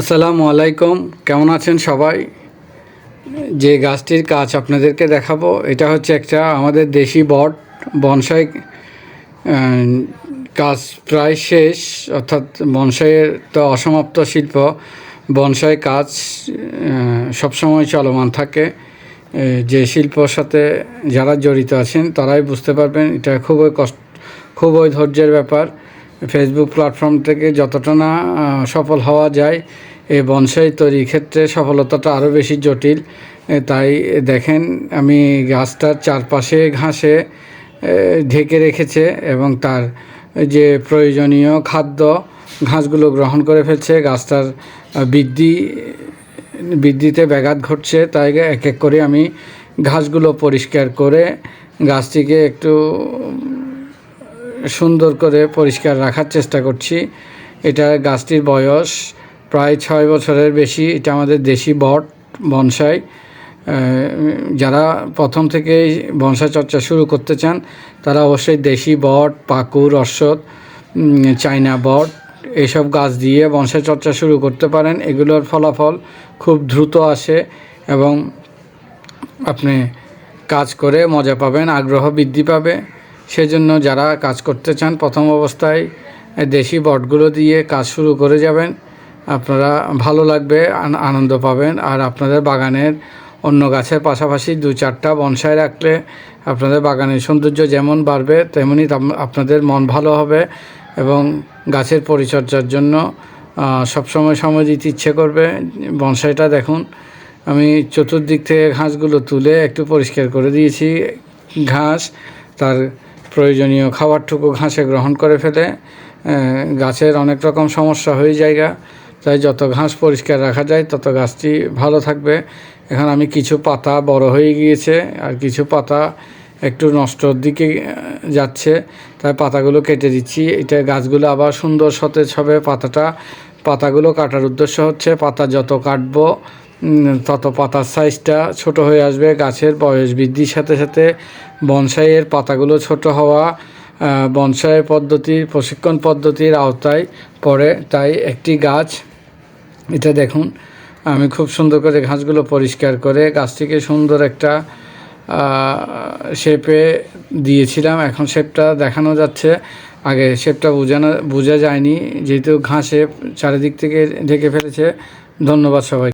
আসসালামু আলাইকুম। কেমন আছেন সবাই? যে গাছটির কাজ আপনাদেরকে দেখাবো, এটা হচ্ছে একটা আমাদের দেশি বট। বনসাই কাজ প্রায় শেষ, অর্থাৎ বনসাইয়ের তো অসমাপ্ত শিল্প। বনসাই কাজ সবসময় চলমান থাকে। যে শিল্পর সাথে যারা জড়িত আছেন, তারাই বুঝতে পারবেন, এটা খুবই কষ্ট, খুবই ধৈর্যের ব্যাপার। ফেসবুক প্ল্যাটফর্ম থেকে যতটা না সফল হওয়া যায়, এই বনসাই তৈরির ক্ষেত্রে সফলতাটা আরও বেশি জটিল। তাই দেখেন, আমি গাছটার চারপাশে ঘাসে ঢেকে রেখেছে এবং তার যে প্রয়োজনীয় খাদ্য ঘাসগুলো গ্রহণ করে ফেলছে, গাছটার বৃদ্ধি, বৃদ্ধিতে ব্যাঘাত ঘটছে, তাই এক এক করে আমি ঘাসগুলো পরিষ্কার করে গাছটিকে একটু সুন্দর করে পরিষ্কার রাখার চেষ্টা করছি। এটা গাছটির বয়স প্রায় ছয় বছরের বেশি। এটা আমাদের দেশি বট, বনসাই। যারা প্রথম থেকেই বনসাই চর্চা শুরু করতে চান, তারা অবশ্যই দেশি বট পাকুর অশ্বত চাইনা বট এইসব গাছ দিয়ে বনসাই চর্চা শুরু করতে পারেন। এগুলোর ফলাফল খুব দ্রুত আসে এবং আপনি কাজ করে মজা পাবেন, আগ্রহ বৃদ্ধি পাবে। সেজন্য যারা কাজ করতে চান, প্রথম অবস্থায় দেশি বটগুলো দিয়ে কাজ শুরু করে যাবেন। আপনারা ভালো লাগবে আনন্দ পাবেন। আর আপনাদের বাগানের অন্য গাছের পাশাপাশি দু চারটা বনসাই রাখলে আপনাদের বাগানের সৌন্দর্য যেমন বাড়বে, তেমনি আপনাদের মন ভালো হবে এবং গাছের পরিচর্যার জন্য সবসময় সময় দিতে ইচ্ছে করবে। বনসাইটা দেখুন, আমি চতুর্দিক থেকে ঘাসগুলো তুলে একটু পরিষ্কার করে দিয়েছি। ঘাস, তার প্রয়োজনীয় খাবারটুকু ঘাসে গ্রহণ করে ফেলে গাছের অনেক রকম সমস্যা হয়ে জায়গা তাই যত ঘাস পরিষ্কার রাখা যায়, তত গাছটি ভালো থাকবে। এখন আমি কিছু পাতা বড় হয়ে গিয়েছে, আর কিছু পাতা একটু নষ্টর দিকে যাচ্ছে। তাই পাতাগুলো কেটে দিচ্ছি। এটা গাছগুলো আবার সুন্দর সতেজ হবে। পাতাটা, পাতাগুলো কাটার উদ্দেশ্য হচ্ছে পাতা যত কাটবো তত পাতার সাইজটা ছোট হয়ে আসবে, গাছের বয়স বৃদ্ধির সাথে সাথে বনসাইয়ের পাতাগুলো ছোট হওয়া বনসাই পদ্ধতির প্রশিক্ষণ পদ্ধতির আওতায় পড়ে। তাই একটি গাছ, এটা দেখুন, আমি খুব সুন্দর করে ঘাসগুলো পরিষ্কার করে গাছটিকে সুন্দর একটা শেপে দিয়েছিলাম। এখন শেপটা দেখানো যাচ্ছে। আগে শেপটা বোঝানো, বোঝা যায়নি। যেহেতু ঘাসে চারিদিক থেকে ঢেকে ফেলেছে, ধন্যবাদ সবাই